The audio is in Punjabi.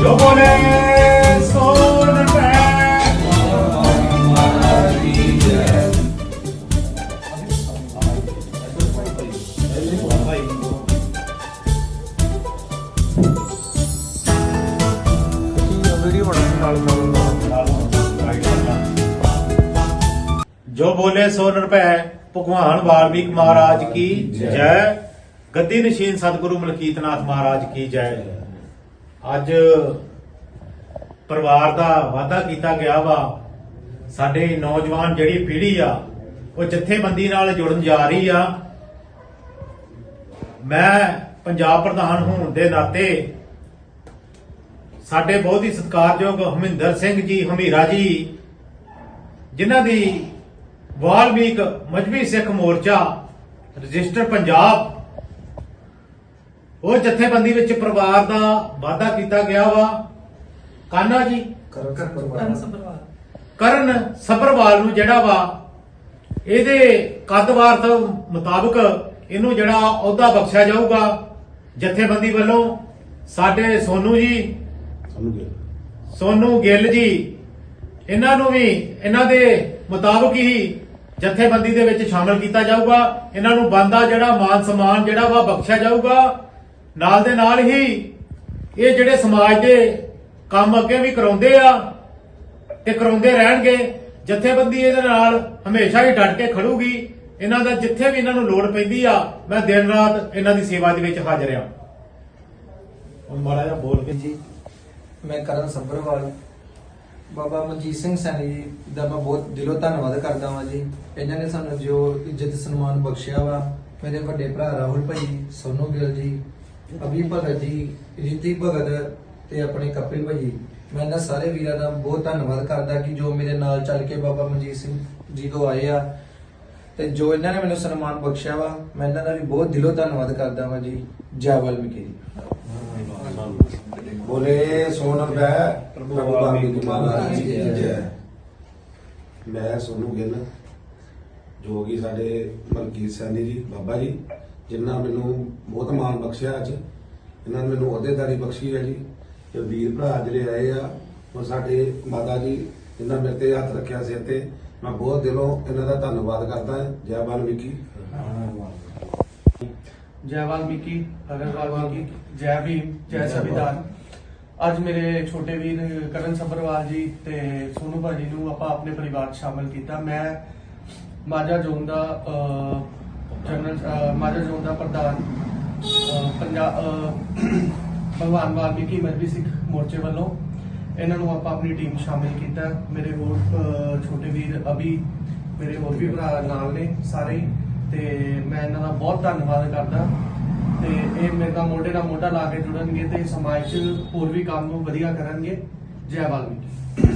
ਜੋ ਬੋਲੇ ਸੋਨ ਪੈ ਵੀਡੀਓ ਬਣਾਉਣ ਨਾਲ ਨਾਲ ਜੋ ਬੋਲੇ ਸੋ ਰੁਪਏ ਭਗਵਾਨ ਵਾਲਮੀਕ ਮਹਾਰਾਜ ਕੀ ਜੈ ਅੱਜ ਪਰਿਵਾਰ ਦਾ ਵਾਅਦਾ ਕੀਤਾ ਗਿਆ ਵਾ। ਸਾਡੇ ਨੌਜਵਾਨ ਜਿਹੜੀ ਪੀੜ੍ਹੀ ਆ, ਉਹ ਜਥੇਬੰਦੀ ਨਾਲ ਜੁੜਨ ਜਾ ਰਹੀ ਆ। ਮੈਂ ਪੰਜਾਬ ਪ੍ਰਧਾਨ ਹੋਣ ਦੇ ਨਾਤੇ ਸਾਡੇ ਬਹੁਤ ਹੀ ਸਤਿਕਾਰਯੋਗ ਹਮਿੰਦਰ ਸਿੰਘ ਜੀ, ਹਮੀਰਾ ਜੀ, ਜਿਨ੍ਹਾਂ ਦੀ ਵਾਲਮੀਕ ਮਜਬੀ ਸਿੱਖ ਮੋਰਚਾ ਰਜਿਸਟਰ ਪੰਜਾਬ ਉਹ ਜਥੇਬੰਦੀ ਵਿੱਚ ਪਰਿਵਾਰ ਦਾ ਵਾਅਦਾ ਕੀਤਾ ਗਿਆ ਵਾ। ਕਾਨਾ ਜੀ? ਕਰਨ ਸੰਭਰਵਾਲ। ਕਰਨ ਸਬਰਵਾਲ ਨੂੰ ਜਿਹੜਾ ਵਾ ਇਹਦੇ ਕੱਦਵਾਰ ਤੋਂ ਮੁਤਾਬਕ ਇਹਨੂੰ ਜਿਹੜਾ ਅਹੁਦਾ ਬਖਸ਼ਿਆ ਜਾਊਗਾ। ਜਥੇਬੰਦੀ ਵੱਲੋਂ ਸਾਡੇ ਸੋਨੂ ਜੀ ਸੋਨੂ ਗਿੱਲ ਜੀ ਇਹਨਾਂ ਨੂੰ ਵੀ ਇਹਨਾਂ ਦੇ ਮੁਤਾਬਕ ਹੀ ਜਥੇਬੰਦੀ ਦੇ ਵਿੱਚ ਸ਼ਾਮਲ ਕੀਤਾ ਜਾਊਗਾ। ਇਹਨਾਂ ਨੂੰ ਬੰਦਾ ਜਿਹੜਾ ਮਾਨ ਸਨਮਾਨ ਜਿਹੜਾ ਵਾ ਬਖਸ਼ਿਆ ਜਾਊਗਾ। ਨਾਲ ਦੇ ਨਾਲ ਹੀ ਇਹ ਜਿਹੜੇ ਸਮਾਜ ਦੇ ਕੰਮ ਅੱਗੇ ਵੀ ਕਰਾਉਂਦੇ ਆ ਤੇ ਕਰਾਉਂਦੇ ਰਹਿਣਗੇ, ਜਥੇਬੰਦੀ ਇਹਦੇ ਨਾਲ ਹਮੇਸ਼ਾ ਹੀ ਡਟ ਕੇ ਖੜੂਗੀ। ਇਹਨਾਂ ਦਾ ਜਿੱਥੇ ਵੀ ਇਹਨਾਂ ਨੂੰ ਲੋੜ ਪੈਂਦੀ ਆ, ਮੈਂ ਦਿਨ ਰਾਤ ਇਹਨਾਂ ਦੀ ਸੇਵਾ ਦੇ ਵਿੱਚ ਹਾਜ਼ਰ ਆ ਮਾੜਾ ਜਿਹਾ ਬੋਲ ਕੇ ਜੀ। ਮੈਂ ਕਰਨ ਸੱਭਰਵਾਲ। ਬਾਬਾ ਮਨਜੀਤ ਸਿੰਘ ਸੈਣੀ ਜੀ ਦਾ ਮੈਂ ਬਹੁਤ ਦਿਲੋਂ ਧੰਨਵਾਦ ਕਰਦਾ ਹਾਂ ਜੀ। ਇਹਨਾਂ ਨੇ ਸਾਨੂੰ ਜੋ ਇੱਜ਼ਤ ਸਨਮਾਨ ਬਖਸ਼ਿਆ ਵਾ। ਮੇਰੇ ਵੱਡੇ ਭਰਾ ਰਾਹੁਲ ਭਾਈ, ਸੋਨੂ ਗਿੱਲ ਜੀ ਅਭੀ ਭਗਤ ਜੀ ਰੀਤੀ ਭਗਤ ਤੇ ਆਪਣੇ ਕਪਿਲ ਭਾਈ ਮੈਂ ਇਹਨਾਂ ਸਾਰੇ ਵੀਰਾਂ ਦਾ ਬਹੁਤ ਧੰਨਵਾਦ ਕਰਦਾ ਕਿ ਜੋ ਮੇਰੇ ਨਾਲ ਚੱਲ ਕੇ ਬਾਬਾ ਮਨਜੀਤ ਸਿੰਘ ਜੀ ਤੋਂ ਆਏ ਆ ਤੇ ਜੋ ਇਹਨਾਂ ਨੇ ਮੈਨੂੰ ਸਨਮਾਨ ਬਖਸ਼ਿਆ ਵਾ ਮੈਂ ਇਹਨਾਂ ਦਾ ਵੀ ਬਹੁਤ ਦਿਲੋਂ ਧੰਨਵਾਦ ਕਰਦਾ ਹਾਂ ਜੀ। ਜੈ ਵਾਲਮੀਕੀ ਜੀ। ਬੋਲੇ ਸੋਨ ਰੁਪਏ ਪ੍ਰਭੂ ਵਾਲਮੀਕ ਮਹਾਰਾਜ ਜੀ। ਕੀ ਜੈ। ਮੈਂ ਸੋਨੂ ਗਿੱਲ ਜੋ ਕਿ ਸਾਡੇ ਮਲਕੀਤ ਸੈਣੀ ਜੀ ਬਾਬਾ ਜੀ। ਜਿਨ੍ਹਾਂ ਮੈਨੂੰ ਬਹੁਤ ਮਾਣ ਬਖਸ਼ਿਆ ਅੱਜ। ਇਹਨਾਂ ਨੇ ਮੈਨੂੰ ਅਹੁਦੇਦਾਰੀ ਬਖਸ਼ੀ ਹੈ ਜੀ। ਤੇ ਵੀਰ ਭਰਾ ਜਿਹੜੇ ਆਏ ਆ ਉਹ ਸਾਡੇ ਮਾਤਾ ਜੀ ਇਹਨਾਂ ਮੇਰੇ ਤੇ ਹੱਥ ਰੱਖਿਆ ਸਿਰ ਤੇ ਮੈਂ ਬਹੁਤ ਦਿਲੋਂ ਇਹਨਾਂ ਦਾ ਧੰਨਵਾਦ ਕਰਦਾ ਹਾਂ। ਜੈ ਵਾਲਮੀਕੀ ਜੈ ਵਾਲਮੀਕੀ ਅਗਰ ਵਾਲਮੀਕੀ ਜੈ ਭੀਮ ਜੈ ਸੰਵਿਧਾਨ। ਅੱਜ ਮੇਰੇ ਛੋਟੇ ਵੀਰ ਕਰਨ ਸੱਭਰਵਾਲ ਜੀ ਤੇ ਸੋਨੂ ਭਾਜੀ ਨੂੰ ਆਪਾਂ ਆਪਣੇ ਪਰਿਵਾਰ 'ਚ ਸ਼ਾਮਲ ਕੀਤਾ। ਮੈਂ ਮਾਝਾ ਜ਼ੋਨ ਦਾ ਜਨਰਲ ਅਹ, ਮਾਝਾ ਜ਼ੋਨ ਦਾ ਪ੍ਰਧਾਨ ਪੰਜਾਬ ਭਗਵਾਨ ਵਾਲਮੀਕੀ ਮਜਬੀ ਸਿੱਖ ਮੋਰਚੇ ਵੱਲੋਂ ਇਹਨਾਂ ਨੂੰ ਆਪਾਂ ਆਪਣੀ ਟੀਮ ਸ਼ਾਮਿਲ ਕੀਤਾ। ਮੇਰੇ ਹੋਰ ਛੋਟੇ ਵੀਰ ਅਭੀ ਮੇਰੇ ਹੋਰ ਵੀ ਭਰਾ ਨਾਲ ਨੇ ਸਾਰੇ। ਹੀ ਤੇ ਮੈਂ ਇਹਨਾਂ ਦਾ ਬਹੁਤ ਧੰਨਵਾਦ ਕਰਦਾ। ਤੇ ਇਹ ਮੇਰੇ ਨਾਲ ਮੋਢੇ ਨਾਲ ਮੋਢਾ ਲਾ ਕੇ ਜੁੜਨਗੇ ਤੇ ਸਮਾਜ 'ਚ ਹੋਰ ਵੀ ਕੰਮ ਨੂੰ ਵਧੀਆ ਕਰਨਗੇ। ਜੈ ਵਾਲਮੀਕੀ।